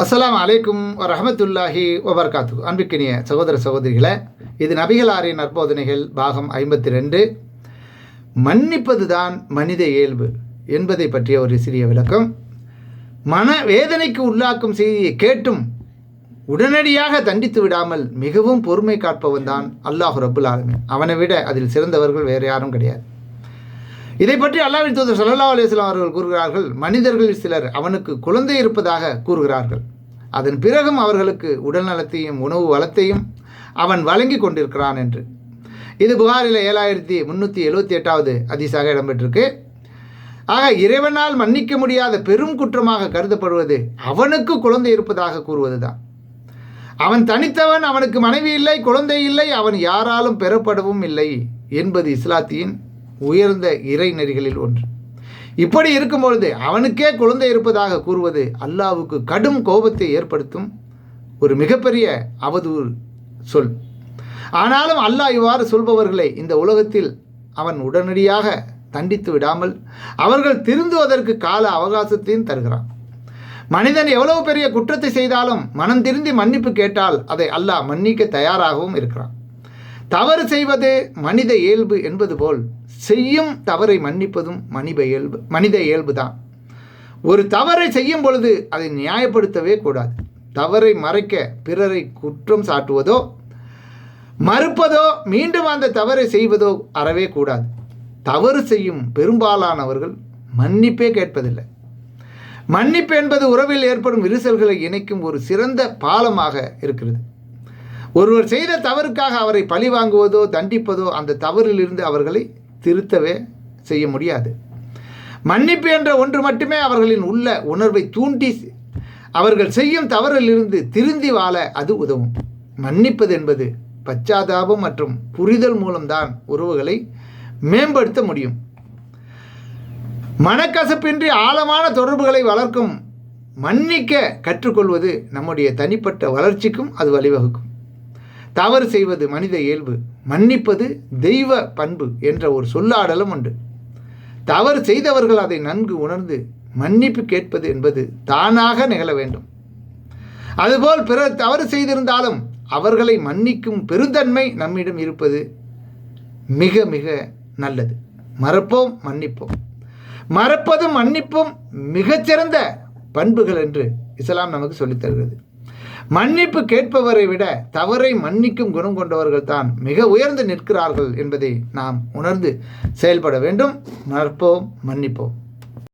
அஸ்லாம் அலைக்கும் ரஹமத்துல்லாஹி வபர்காத்து அன்பிக்கினிய சகோதர சகோதரிகளை இது நபிகளாரின் நற்போதனைகள் பாகம் ஐம்பத்தி ரெண்டு மன்னிப்பது தான் மனித இயல்பு என்பதை பற்றிய ஒரு சிறிய விளக்கம். மன வேதனைக்கு உள்ளாக்கும் செய்தியை கேட்டும் உடனடியாக தண்டித்து விடாமல் மிகவும் பொறுமை காப்பவன் தான் அல்லாஹ் ரபுல் ஆலமீன். அவனை விட அதில் சிறந்தவர்கள் வேறு யாரும் கிடையாது. இதை பற்றி அல்லாஹ்வின் தூதர் சல்லா அலிஸ்லாம் அவர்கள் கூறுகிறார்கள் மனிதர்களில் சிலர் அவனுக்கு குழந்தை இருப்பதாக கூறுகிறார்கள். அதன் பிறகும் அவர்களுக்கு உடல் நலத்தையும் உணவு வளத்தையும் அவன் வழங்கி கொண்டிருக்கிறான் என்று. இது புகாரில் ஏழாயிரத்தி முந்நூற்றி எழுபத்தி எட்டாவது அதிசாக இடம்பெற்றிருக்கு. ஆக இறைவனால் மன்னிக்க முடியாத பெரும் குற்றமாக கருதப்படுவது அவனுக்கு குழந்தை இருப்பதாக கூறுவதுதான். அவன் தனித்தவன் அவனுக்கு மனைவி இல்லை குழந்தை இல்லை அவன் யாராலும் பெறப்படவும் இல்லை என்பது இஸ்லாத்தியின் உயர்ந்த இறை நெறிகளில் ஒன்று. இப்படி இருக்கும்பொழுது அவனுக்கே குழந்தை இருப்பதாக கூறுவது அல்லாவுக்கு கடும் கோபத்தை ஏற்படுத்தும் ஒரு மிகப்பெரிய அவதூறு சொல். ஆனாலும் அல்லாஹ் இவ்வாறு சொல்பவர்களை இந்த உலகத்தில் அவன் உடனடியாக தண்டித்து விடாமல் அவர்கள் திருந்துவதற்கு கால அவகாசத்தையும் தருகிறான். மனிதன் எவ்வளவு பெரிய குற்றத்தை செய்தாலும் மனம் திருந்தி மன்னிப்பு கேட்டால் அதை அல்லாஹ் மன்னிக்க தயாராகவும் இருக்கிறான். தவறு செய்வது மனித இயல்பு என்பது போல் செய்யும் தவறை மன்னிப்பதும் மனித இயல்பு மனித இயல்பு தான் ஒரு தவறை செய்யும் பொழுது அதை நியாயப்படுத்தவே கூடாது. தவறை மறைக்க பிறரை குற்றம் சாட்டுவதோ மறுப்பதோ மீண்டும் அந்த தவறை செய்வதோ அறவே கூடாது. தவறு செய்யும் பெரும்பாலானவர்கள் மன்னிப்பே கேட்பதில்லை. மன்னிப்பு என்பது உறவில் ஏற்படும் விரிசல்களை இணைக்கும் ஒரு சிறந்த பாலமாக இருக்கிறது. ஒருவர் செய்த தவறுக்காக அவரை பழி வாங்குவதோ தண்டிப்பதோ அந்த தவறிலிருந்து அவர்களை திருத்தவே செய்ய முடியாது. மன்னிப்பு என்ற ஒன்று மட்டுமே அவர்களின் உள்ள உணர்வை தூண்டி அவர்கள் செய்யும் தவறிலிருந்து திருந்தி வாழ அது உதவும். மன்னிப்பது என்பது பச்சாதாபம் மற்றும் புரிதல் மூலம்தான் உறவுகளை மேம்படுத்த முடியும். மனக்கசப்பின்றி ஆழமான தொடர்புகளை வளர்க்கும் மன்னிக்க கற்றுக்கொள்வது நம்முடைய தனிப்பட்ட வளர்ச்சிக்கும் அது வழிவகுக்கும். தவறு செய்வது மனித இயல்பு மன்னிப்பது தெய்வ பண்பு என்ற ஒரு சொல்லாடலும் உண்டு. தவறு செய்தவர்கள் அதை நன்கு உணர்ந்து மன்னிப்பு கேட்பது என்பது தானாக நிகழ வேண்டும். அதுபோல் பிறர் தவறு செய்திருந்தாலும் அவர்களை மன்னிக்கும் பெருந்தன்மை நம்மிடம் இருப்பது மிக மிக நல்லது. மறப்போம் மன்னிப்போம். மறப்பதும் மன்னிப்பும் மிகச்சிறந்த பண்புகள் என்று இஸ்லாம் நமக்கு சொல்லித் தருகிறது மன்னிப்பு கேட்பவரை விட தவறை மன்னிக்கும் குணம் கொண்டவர்கள் தான் மிக உயர்ந்து நிற்கிறார்கள் என்பதை நாம் உணர்ந்து செயல்பட வேண்டும். மறப்போம் மன்னிப்போம்.